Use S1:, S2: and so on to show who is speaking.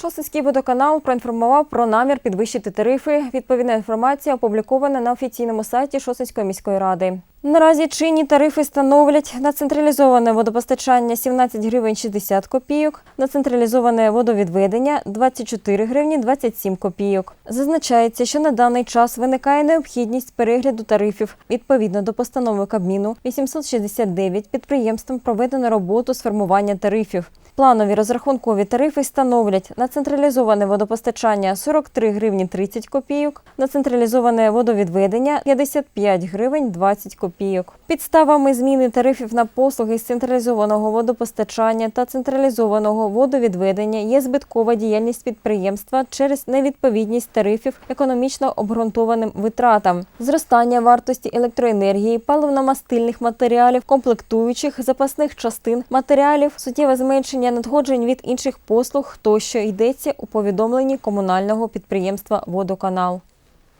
S1: Шосинський водоканал проінформував про намір підвищити тарифи. Відповідна інформація опублікована на офіційному сайті Шостинської міської ради. Наразі чинні тарифи становлять на централізоване водопостачання 17 гривень 60 копійок, на централізоване водовідведення 24 гривні 27 копійок. Зазначається, що на даний час виникає необхідність перегляду тарифів. Відповідно до постанови Кабміну 869 підприємством проведено роботу з формування тарифів. Планові розрахункові тарифи становлять на централізоване водопостачання 43 гривні 30 копійок, на централізоване водовідведення 55 гривень 20 копійок. Підставами зміни тарифів на послуги з централізованого водопостачання та централізованого водовідведення є збиткова діяльність підприємства через невідповідність тарифів економічно обґрунтованим витратам, зростання вартості електроенергії, паливно-мастильних матеріалів, комплектуючих, запасних частин, матеріалів, суттєве зменшення надходжень від інших послуг тощо йдеться у повідомленні комунального підприємства Водоканал.